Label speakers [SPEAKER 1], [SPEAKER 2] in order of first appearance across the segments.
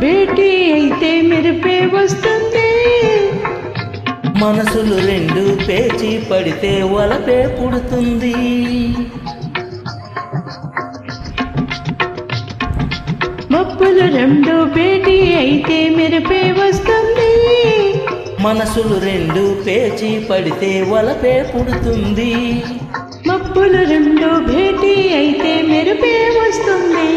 [SPEAKER 1] భేటీ అయితే మెరుపే వస్తుంది.
[SPEAKER 2] మనసులు రెండు పేచి పడితే వలపే పుడుతుంది.
[SPEAKER 1] మబ్బులు రెండు భేటీ అయితే మెరుపే వస్తుంది.
[SPEAKER 2] మనసులు రెండు పేచి పడితే వలపే పుడుతుంది.
[SPEAKER 1] మబ్బులు రెండు భేటీ అయితే మెరుపే వస్తుంది.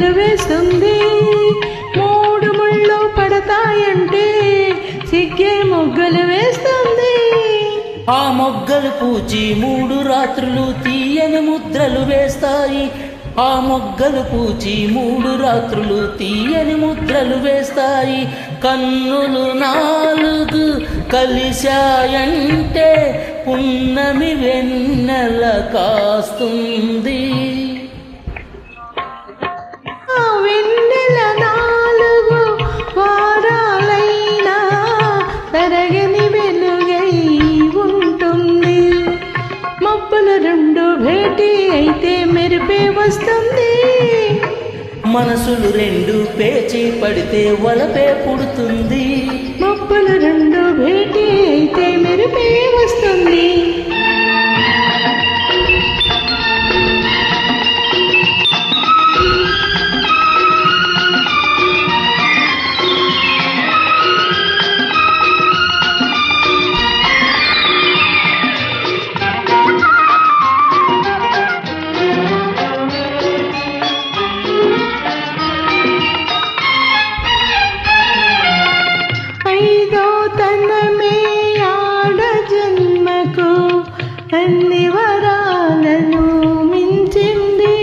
[SPEAKER 1] మొగ్గలు వేస్తుంది. మూడు ముళ్ళు పడతాయంటే సిగ్గే మొగ్గలు వేస్తుంది.
[SPEAKER 2] ఆ మొగ్గలు పూచి మూడు రాత్రులు తీయని ముద్రలు వేస్తాయి. ఆ మొగ్గలు పూచి మూడు రాత్రులు తీయని ముద్రలు వేస్తాయి. కన్నులు నాలుగు కలిశాయంటే పున్నమి వెన్నెల కాస్తుంది.
[SPEAKER 1] రెండు భేటీ అయితే మెరుపే వస్తుంది.
[SPEAKER 2] మనసులు రెండు పేచి పడితే వలపే పుడుతుంది.
[SPEAKER 1] మబ్బులు రెండు భేటీ అయితే మెరుపే వస్తుంది. అన్ని వరాలను మించింది.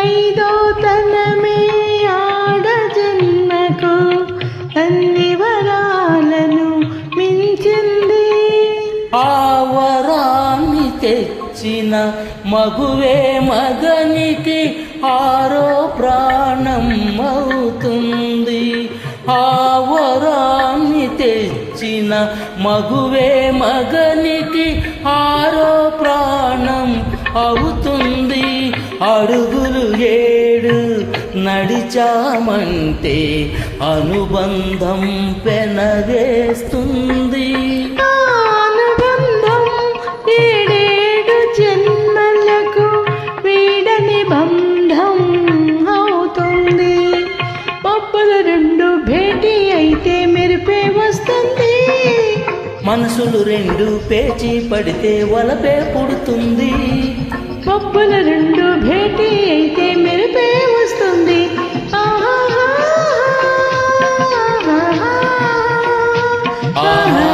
[SPEAKER 1] ఐదో తనమే ఆడ జన్మకు అన్ని వరాలను మించింది.
[SPEAKER 2] ఆ వరాన్ని తెచ్చిన మగువే మగనికి ఆరో ప్రాణం అవుతుంది. ఆ వరాన్ని తెచ్చిన మగువే మగనికి ఆరో ప్రాణం అవుతుంది. అడుగులు ఏడు నడిచామంటే అనుబంధం పెనవేస్తుంది.
[SPEAKER 1] అనుబంధం ఏడేడు జన్మలకు వీడని బంధం అవుతుంది. పప్పులు రెండు భేటీ అయితే మెరిపే వస్తుంది.
[SPEAKER 2] మనసులు రెండు పేచి పడితే వలపే పుడుతుంది.
[SPEAKER 1] పప్పుల రెండు భేటీ అయితే మెరుపే వస్తుంది. ఆహా.